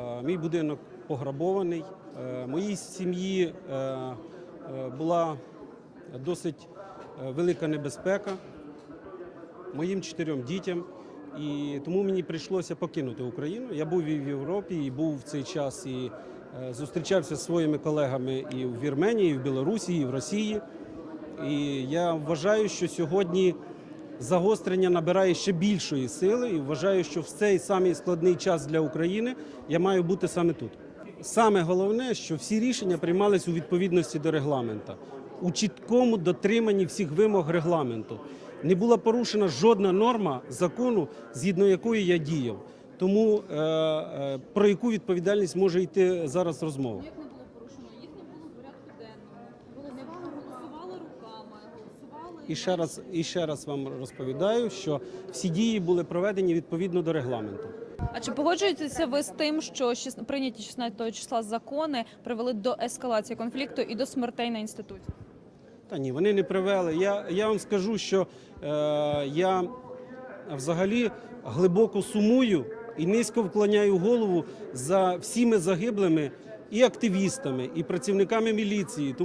Е, Мій будинок пограбований. Е, Моїй сім'ї е, була досить велика небезпека моїм чотирьом дітям. І тому мені прийшлося покинути Україну. Я був і в Європі, і був в цей час і зустрічався зі своїми колегами і в Вірменії, і в Білорусі, і в Росії. І я вважаю, що сьогодні загострення набирає ще більшої сили, і вважаю, що в цей самий складний час для України я маю бути саме тут. Саме головне, що всі рішення приймались у відповідності до регламента, у чіткому дотриманні всіх вимог регламенту. Не була порушена жодна норма закону, згідно якої я діяв. Тому е, е, про яку відповідальність може йти зараз розмова? І ще раз, і ще раз вам розповідаю, що всі дії були проведені відповідно до регламенту. А чи погоджуєтеся ви з тим, що прийняті 16 числа закони привели до ескалації конфлікту і до смертей на інституті? Та ні, вони не привели. Я, я вам скажу, що е, я взагалі глибоко сумую і низько вклоняю голову за всіми загиблими і активістами, і працівниками міліції. Тому